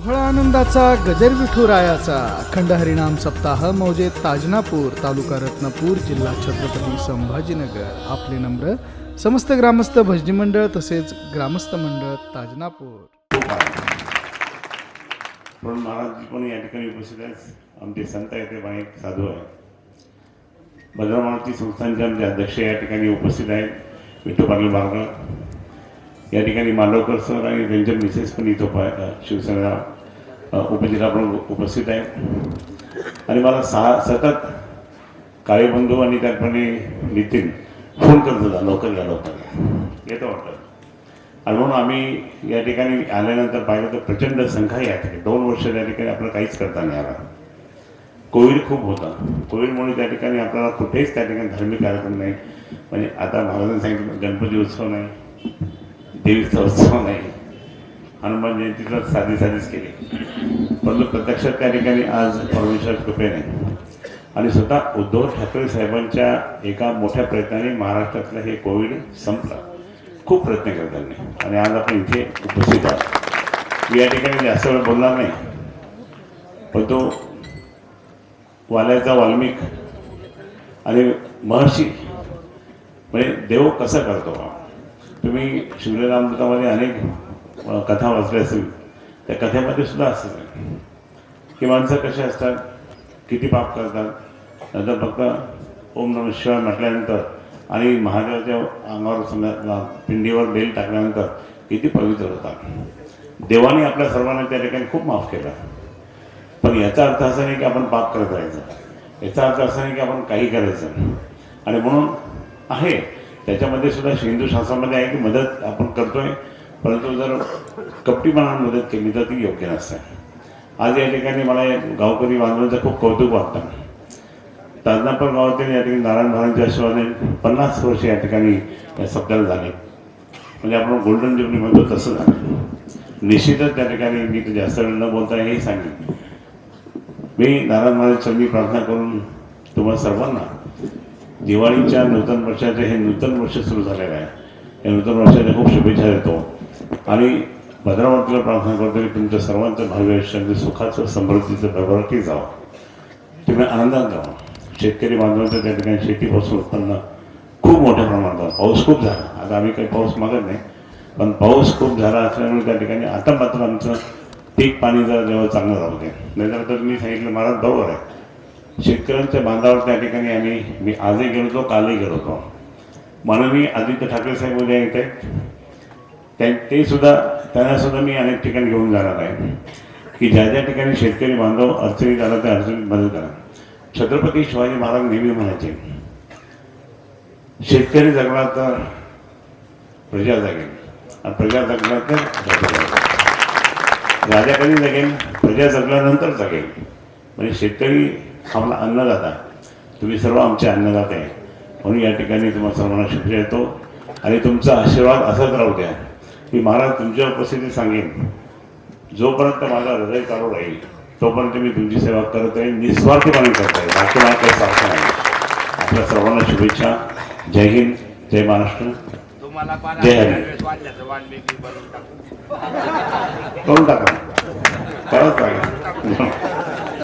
सोहळा आनंदाचा गजर विठुरायाचा अखंड हरिणाम सप्ताह मौजे ताजनापूर तालुका रत्नापूर जिल्हा छत्रपती संभाजीनगर. आपले नम्र समस्त ग्रामस्थ भजनी मंडळ तसेच ग्रामस्थ मंडळ ताजनापूर. म्हणून महाराज पण या ठिकाणी उपस्थित आहेत. आमचे संत आहेत ते साधू आहे भद्रमारुती संस्थानचे आमचे अध्यक्ष या ठिकाणी उपस्थित आहेत. विठ्ठल पाटील बारकर या ठिकाणी मांडवकर सर आणि त्यांच्या मिसेस पण इथं पा शिवसेना अ, उपजिल्हा पण उपस्थित आहे आणि मला सहा सतत काळेबंधू आणि त्याप्रमाणे नितीन फोन करत होता लवकर या लवकर. येतं वाटतं. आणि म्हणून आम्ही या ठिकाणी आल्यानंतर पाहिलं तर प्रचंड संख्या या ठिकाणी. दोन वर्ष त्या ठिकाणी आपल्याला काहीच करता नाही आला. कोविड खूप होता. कोविडमुळे त्या ठिकाणी आपल्याला कुठेच त्या ठिकाणी धार्मिक कार्यक्रम नाही. म्हणजे आता महाराजांनी सांगितलं गणपती उत्सव नाही. देवीचा उत्सव नाही हनुमान जयंतीला साधी साधीच केली. परंतु प्रत्यक्षात त्या ठिकाणी आज परमेश्वर कृपेने आणि स्वतः उद्धव ठाकरे साहेबांच्या एका मोठ्या प्रयत्नाने महाराष्ट्रातलं हे कोविड संपलं. खूप प्रयत्न केला त्यांनी. आणि आज आपण इथे उपस्थित आहोत. मी या ठिकाणी जास्त वेळ बोलणार नाही. पण तो वाल्याचा वाल्मिक आणि महर्षी म्हणजे देव कसा करतो? तुम्ही शिवरामृतामध्ये अनेक कथा वाचल्या असतील त्या कथेमध्ये सुद्धा असतं. की माणसं कशी असतात? किती पाप करतात? नंतर फक्त ओम नम शिवाय म्हटल्यानंतर आणि महादेवाच्या अंगावर समजा पिंडीवर बेल टाकल्यानंतर किती पवित्र होतात. देवाने आपल्या सर्वांना त्या ठिकाणी खूप माफ केलं. पण याचा अर्थ असा नाही की आपण पाप करत राहायचं. याचा अर्थ असा नाही की आपण काही करायचं. आणि म्हणून आहे त्याच्यामध्ये सुद्धा हिंदू शास्त्रामध्ये आहे की मदत आपण करतोय परंतु जर कपटीपणाने मदत केली तर ती योग्य नसते. आज या ठिकाणी मला गावकरी बांधवांचं खूप कौतुक वाटतं. ताजनापूर गावातील या ठिकाणी नारायण महाराजांच्या आशीर्वादाने पन्नास वर्ष या ठिकाणी या सप्त्याला झाले. म्हणजे आपण गोल्डन जुबली म्हणतो तसं झालं. निश्चितच त्या ठिकाणी मी तर जास्त वेळ न बोलता हेही सांगेन. मी नारायण महाराज चरणी प्रार्थना करून तुम्हाला सर्वांना दिवाळीच्या नूतन वर्षाचे हे नूतन वर्ष सुरू झालेलं आहे. या नूतन वर्षाच्या खूप शुभेच्छा देतो. आणि भद्रावतीला प्रार्थना करतो की तुमच्या सर्वांचं भावी आयुष्यामध्ये सुखाचं समृद्धीचं भरभराटी जावं. तुम्ही आनंदात जावं. शेतकरी बांधवांचं त्या ठिकाणी शेतीपासून उत्पन्न खूप मोठ्या प्रमाणात पाऊस खूप झाला. आता आम्ही काही पाऊस मागत नाही. पण पाऊस खूप झाला असल्यामुळे त्या ठिकाणी आता मात्र आमचं पीक पाणी जरा जेव्हा चांगलं राहू दे. नाहीतर तर मी सांगितलं महाराज बरोबर आहे. शेतकऱ्यांच्या बांधावर त्या ठिकाणी आम्ही मी आजही गेलो होतो कालही गेलो होतो. माननीय आदित्य ठाकरे साहेब उद्या येत. आहेत ते सुद्धा त्यांना सुद्धा मी अनेक ठिकाणी घेऊन जाणार आहे. की ज्या ज्या ठिकाणी शेतकरी बांधव अडचणीत आला त्या अडचणीत मदत करा. छत्रपती शिवाजी महाराज नेहमी म्हणायचे शेतकरी जगला तर प्रजा जगेल आणि प्रजा जगला तर राजा कधी जगेल प्रजा जगल्यानंतर जगेल. म्हणजे शेतकरी आपला अन्नदाता तुम्ही सर्व आमचे अन्नदाते आहे. म्हणून या ठिकाणी तुम्हाला सर्वांना शुभेच्छा येतो आणि तुमचा आशीर्वाद असाच राहू द्या. की महाराज तुमच्या उपस्थितीत सांगेन जोपर्यंत माझा हृदय चालू राहील तोपर्यंत मी तुमची सेवा करत राहील निस्वार्थीपणे करत राहील बाकी मला काही स्वार्थ नाही. आपल्या सर्वांना शुभेच्छा. जय हिंद जय महाराष्ट्र. जय हरी. टाकू. करून टाका. खरंच आहे